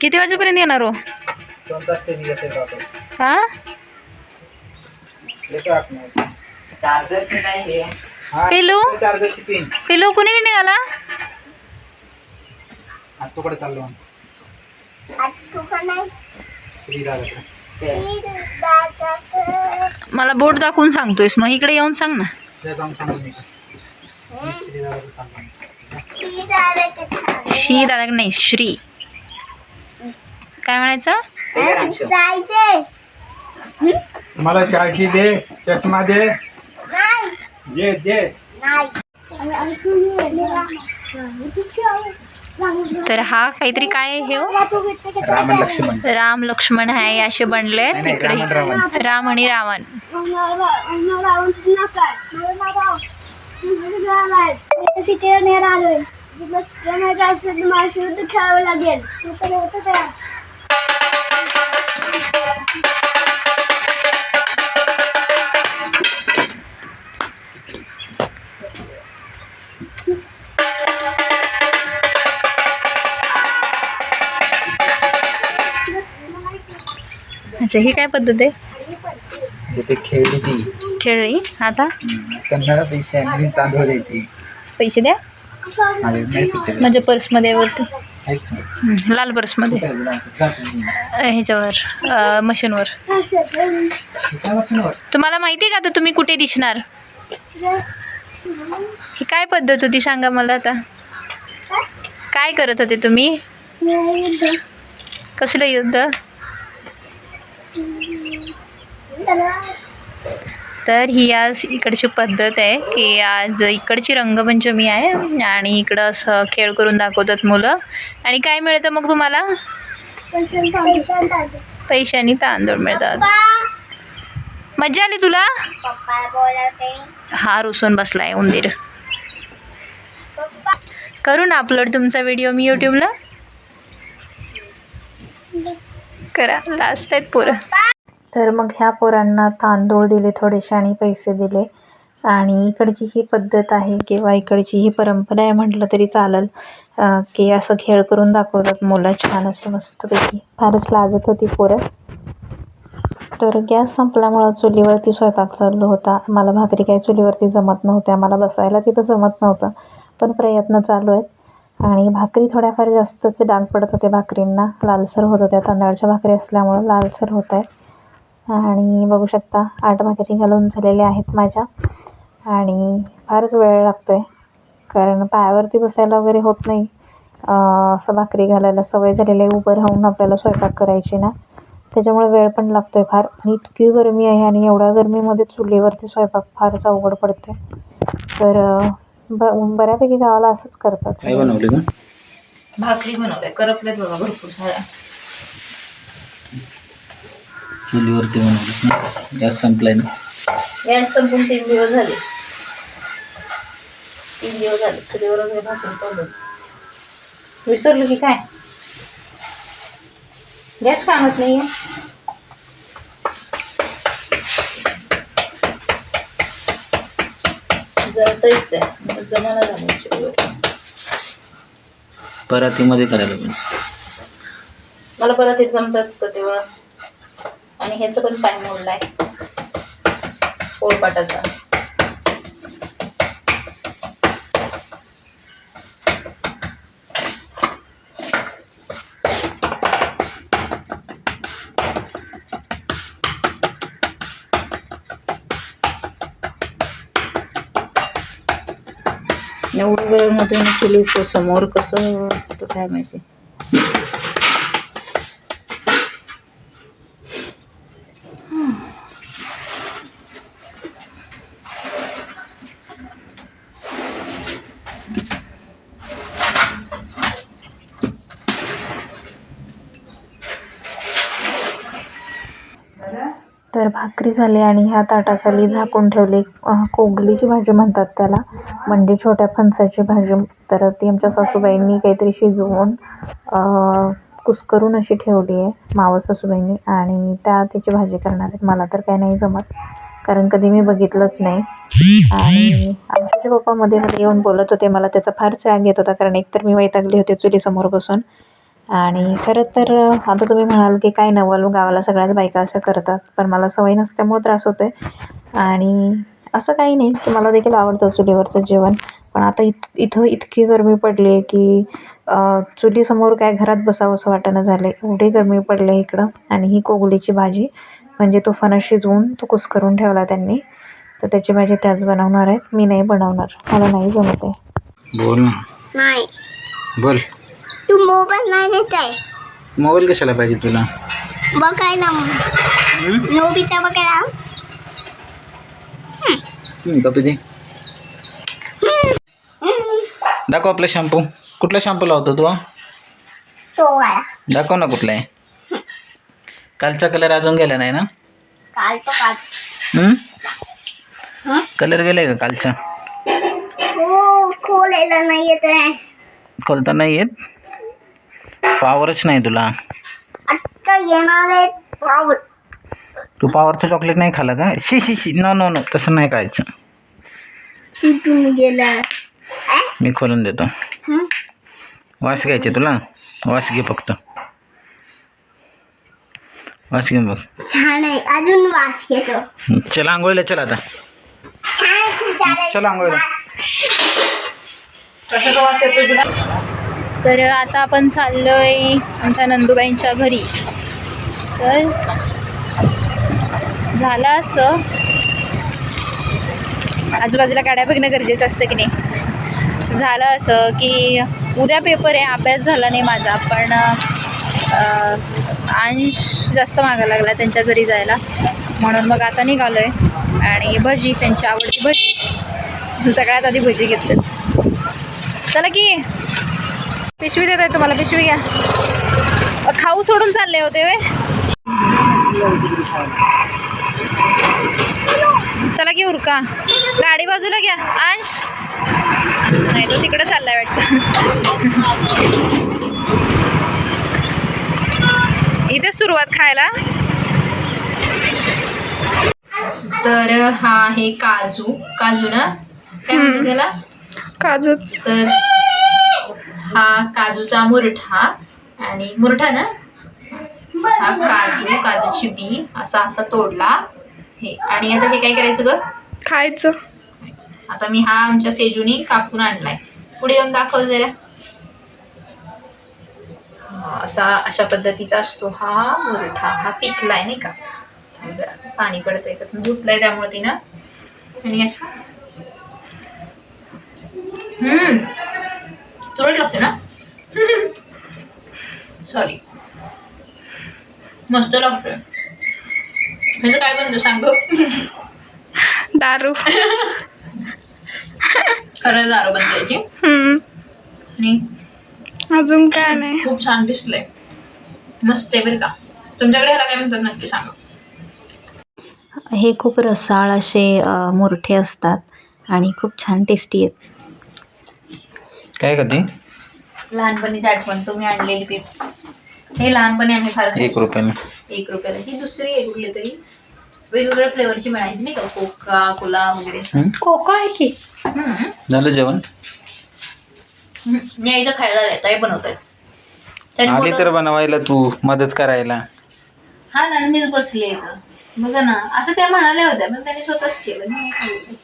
किती वाजेपर्यंत येणार हो? हा? पिलू? पिलू कुणीकडे निघाला? आत्तूकडे चाललो मला बोट दाखवून सांगतोयस मग इकडे येऊन सांग ना. श्री दादा नाही श्री. काय म्हणायचं? मला चारशे दे चष्मा दे. दे दे. तर हा काहीतरी काय आहे हे हो? लक्ष्मण. राम लक्ष्मण आहे असे बनले इकडे. राम आणि रावण. खेळावं लागेल अच्छा ही काय पद्धत आहे? तिथे खेळली ती. आता? त्यांना पैसे आणि तांदूळ द्यायची. पैसे द्या? माझे नाही सुटेल माझ्या पर्समध्ये वरती? ना. हं, लाल पर्समध्ये. कुठे आहे? अ, ह्याच्यावर अ, मशीनवर. काय वाटलं बरं? तुम्हाला माहिती आहे का आता तुम्ही कुठे दिसणार? ही काय पद्धत होती सांगा मला आता. काय करत होते तुम्ही? कसलं युद्ध? तर ही आज इकडची पद्धत आहे की आज इकडची रंगपंचमी आहे आणि इकडं असं खेळ करून दाखवतात मुलं. आणि काय मिळतं मग तुम्हाला? पैशानी तांदूळ मिळतात. मजा आली तुला? हा रुसून बसलाय उंदीर. करू ना अपलोड तुमचा व्हिडिओ मी यूट्यूबला करा लास्ट आहेत पोरं. तर मग ह्या पोरांना तांदूळ दिले थोडेसे आणि पैसे दिले. आणि इकडची ही पद्धत आहे किंवा इकडची ही परंपरा आहे म्हटलं तरी चालेल. की असं खेळ करून दाखवतात मुलं छान असे मस्तपैकी. फारच लाजत होती पोरं. तर गॅस संपल्यामुळं चुलीवरती स्वयंपाक चालू होता. मला भाकरी काही चुलीवरती जमत नव्हत्या. मला बसायला तिथं जमत नव्हतं. पण प्रयत्न चालू आहेत. आणि भाकरी थोड्याफार जास्तच डाग पडत होते भाकरींना. लालसर होत होत्या. तांदळाच्या भाकरी असल्यामुळं लालसर होत आहे. आणि बघू शकता आठ भाकरी घालून झालेल्या आहेत माझ्या. आणि फारच वेळ लागतो आहे कारण पायावरती बसायला वगैरे होत नाही. अं, असं भाकरी घालायला सवय झालेली आहे उभं राहून आपल्याला स्वयंपाक करायची ना. त्याच्यामुळे वेळ पण लागतो आहे फार. आणि इतकी गरमी आहे आणि एवढ्या गरमीमध्ये चुलीवरती स्वयंपाक फारच अवघड पडते तर ब बऱ्यापैकी गावाला असंच करतात. काय बनवले का भाकरी बनवल्या करपल्यात बघा भरपूर साऱ्या. चुलीवरती बनवले गॅस संपलाय ना. गॅस संपून तीन दिवस झाले. तीन दिवस झाले. चुलीवर वगैरे भाकरी पडलं विसरलो की काय? गॅस कामत नाही आहे परातीमध्ये करायला पाहिजे मला परत हे जमतात का तेव्हा? आणि ह्याचं पण पाय मोडलाय पोळपाटाचा. एवढं गरम होतं चुली समोर कसं होतं काय माहिती. तर भाकरी झाली आणि ह्या ताटाखाली झाकून ठेवली. कोगलीची भाजी म्हणतात त्याला. म्हणजे छोट्या फणसाची भाजी. तर ती आमच्या सासूबाईंनी काहीतरी शिजवून कुस्करून अशी ठेवली आहे मावस सासूबाईंनी. आणि त्या त्याची भाजी करणार आहेत. मला तर काही नाही जमत. कारण कधी मी बघितलंच नाही. आणि आमचे पप्पा मध्ये मध्ये येऊन बोलत होते मला त्याचा फार राग येत होता. कारण एकतर मी वैतागली होते चुलीसमोर बसून. आणि खरं तर आता तुम्ही म्हणाल की काय नवल गावाला सगळ्याच बायका अशा करतात पण मला सवय नसल्यामुळे त्रास होतो आहे आणि असं काही नाही की मला देखील आवडतं चुलीवरचं जेवण पण आता इत इथं इतकी गरमी पडली आहे की अं, चुलीसमोर काय घरात बसावं असं वाटेना झालं आहे एवढी गरमी पडली आहे इकडं आणि ही कोगलीची भाजी म्हणजे तो फणस शिजवून तो कुस्करून ठेवला त्यांनी. तर त्याची भाजी त्याच बनवणार आहेत. मी नाही बनवणार. मला नाही जमत आहे बोल ना. नाही. बोल. तू मोबाईल नाही देत आहे मोबाईल कशाला पाहिजे तुला। बघाय ना नोबिता बघायला हम्म, का तुझी दाखव आपला शॅम्पू। कुठला शॅम्पू लावतो तू तो आया दाखव ना कुठला आहे कालचा कलर अजून गेला नाही ना? काल तो काल हम्म? कलर गेलाय का कालचा? हो खोलायला नाही येत आहे खोलता नाही येत पावरच नाही तुला. येणार आहे पाऊल तू पावरचं चॉकलेट नाही खाल्लं का? शी शी शी. नो नो नो तसं नाही खायचं. गेलं. मी खोलून देतो. हं? वास घ्यायचे तुला? वास घे फक्त. वास घे बघ छान आहे. अजून वास घेतो. चला आंघोळीला चल आता. छान आहे, खूप छान आहे. चला आंघोळीला. तर आता आपण चाललोय आमच्या नंदुबाईंच्या घरी. तर झालं असं. आजूबाजूला गाड्या बघणं गरजेचं असतं की नाही? झालं असं की उद्या पेपर आहे अभ्यास झाला नाही माझा पण अंश जास्त मागा लागला त्यांच्या घरी जायला. म्हणून मग आता निघालो आहे आणि भजी त्यांची आवडती भजी. सगळ्यात आधी भजी घेतली चला की. पिशवी देत आहे तुम्हाला पिशवी घ्या. खाऊ सोडून चालले होते वे चला की उरका. गाडी बाजूला घ्या. अंश. नाही तो तिकडे चाललाय वाटतं. इथे सुरुवात खायला. तर हा आहे काजू. काजू ना? काय म्हणतात त्याला? काजूच. तर हा काजूचा मुरठा आणि मुरठा ना? हा काजू काजूची बी असा असा तोडला. हे आणि आता हे काय करायचं ग? खायचं. आता मी हा आमच्या सेजूनी कापून आणलाय. पुढे येऊन दाखव जरा. हा, असा अशा पद्धतीचा असतो हा मुरठा. हा पिकलाय नाही का? जरा पाणी पडतंय. त्यातून धुतलंय त्यामुळे तिनं. आणि असं. हम्म. तुरट लागते ना सॉरी मस्त लागतोय ह्याचं काय बनतं सांग दारू खरं दारू बनते याची हम्म. आणि अजून काय नाही खूप छान दिसलंय. मस्त आहे बरं का. तुमच्याकडे ह्याला काय म्हणतात नक्की सांगा. हे खूप रसाळ असे मुरठे असतात आणि खूप छान टेस्टी आहेत. काय करते? लहानपणीची आठवण तुम्ही आणलेली पिप्स हे लहानपणी आम्ही फार एक. रुपयाने. एक रुपयाला. ही दुसरी आहे कुठली तरी. वेगवेगळ्या फ्लेवरची मिळायची नाही का? कोका कोला वगैरे? कोको आहे की? हम्म. झालं जेवण. या इथं खायला येत बनवत आहेत आली तर बनवायला तू मदत करायला. हा ना मीच बसले इथं. बघा ना असं त्या म्हणाल्या होत्या पण त्यांनी स्वतःच केलं मी नाही. खाल्लं.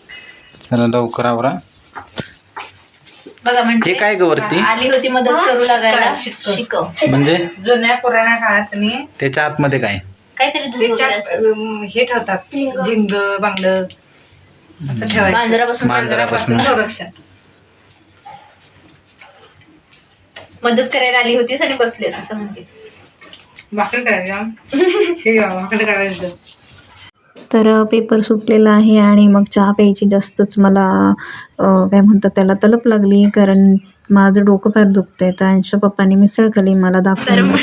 चला लवकर आवरा. बघा म्हणजे हे काय ग वरती? आली होती मदत करू लागायला. शिकव. म्हणजे? जुन्या पुराण्या काळात नाही त्याच्या आतमध्ये काय? काहीतरी वगैरे हे ठेवतात. जिंग बांगड. असं ठेवायचं. मांजरापासून मांजरापासून संरक्षण. मदत करायला आली होतीस आणि बसलीस असं म्हणते. करायचं हे करायचं तर पेपर सुटलेला आहे आणि मग चहा प्यायची जास्तच मला काय म्हणतात त्याला तलप लागली. कारण माझं डोकं फार दुखतंय. तर अंशच्या पप्पांनी मिसळ खाली मला दाखवून.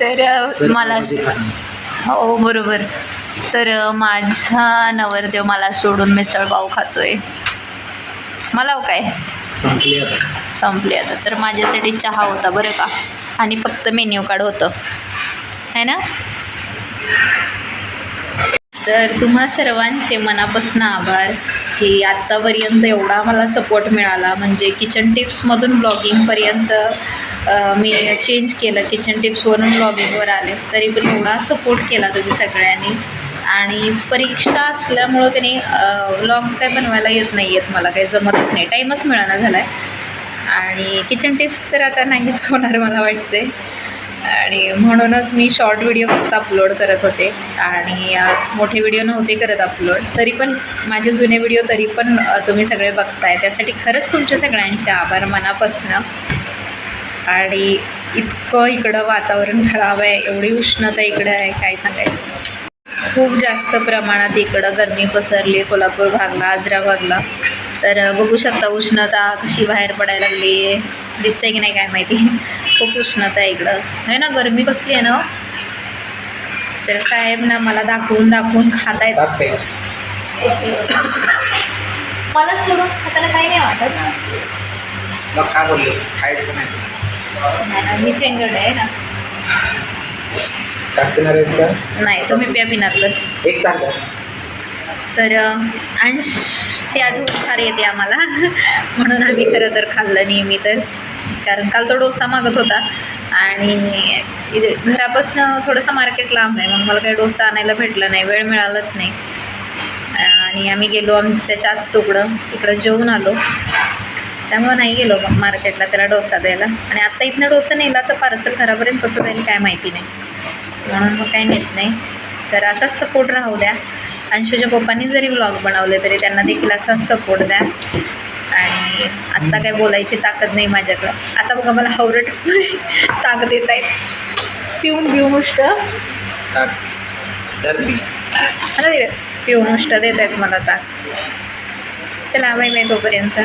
तर अ, मला हो बरोबर. तर माझा नवरदेव मला सोडून मिसळ पाव खातोय. मला हो काय? संपली आता. तर माझ्यासाठी चहा होता बरं का? आणि फक्त मेन्यू कार्ड होतं. है ना? तर तुम्हा सर्वांचे मनापासून आभार की आत्तापर्यंत एवढा मला सपोर्ट मिळाला. म्हणजे किचन टिप्समधून ब्लॉगिंगपर्यंत मी चेंज केलं. किचन टिप्सवरून ब्लॉगिंगवर आले. तरी पण एवढा सपोर्ट केला तुम्ही सगळ्यांनी. आणि परीक्षा असल्यामुळं की नाही व्लॉग काय बनवायला येत नाही आहेत मला. काही जमतच नाही. टाईमच मिळाला झाला आहे आणि किचन टिप्स तर आता नाहीच होणार मला वाटते आणि म्हणूनच मी शॉर्ट व्हिडिओ फक्त अपलोड करत होते. आणि मोठे व्हिडिओ नव्हते करत अपलोड तरी पण माझे जुने व्हिडिओ तरी पण तुम्ही सगळे बघताय. त्यासाठी खरंच तुमचे सगळ्यांचे आभार मनापासनं. आणि इतकं इकडं वातावरण खराब आहे. एवढी उष्णता इकडं आहे. काय सांगायचं? खूप जास्त प्रमाणात इकडं गरमी पसरली. कोल्हापूर भागला आजरा भागला. तर बघू शकता उष्णता कशी बाहेर पडायला लागली दिसते की नाही काय माहिती? खूप उष्णता आहे इकडं. आहे ना गरमी कसली आहे ना? तर साहेब ना मला दाखवून दाखवून खाता येत टाकते मला सोडून खाताना काही नाही वाटत. काय बोललो. खायचं नाही. मी चेंगड आहे ना? नाही तुम्ही प्या पिणार तर एक. तर अंशची आठवण फार येते आम्हाला. म्हणून आम्ही खरं तर खाल्लं नेहमी तर. कारण काल तो डोसा मागत होता. आणि घरापासनं घरापासून थोडंसं मार्केट लांब आहे. मग मला काही डोसा आणायला भेटला नाही. वेळ मिळालाच नाही. आणि आम्ही गेलो. आम्ही त्याच्या आत तुकडं तिकडं जेवून आलो. त्यामुळं नाही गेलो मग मार्केटला त्याला डोसा द्यायला. आणि आत्ता इथनं डोसा नेला तर पार्सल घरापर्यंत कसं जाईल काय माहिती नाही. म्हणून मग काही नेत नाही. तर असाच सपोर्ट राहू द्या. अंशूच्या पप्पांनी जरी ब्लॉग बनवले तरी त्यांना देखील असाच सपोर्ट द्या. आणि आत्ता काय बोलायची ताकद नाही माझ्याकडं. आता बघा मला हवरट ताकद येत आहे पिऊन पिऊन उष्ट. मला पिऊन उष्ट देत आहेत मला ताक. चला बाय बाय तोपर्यंत.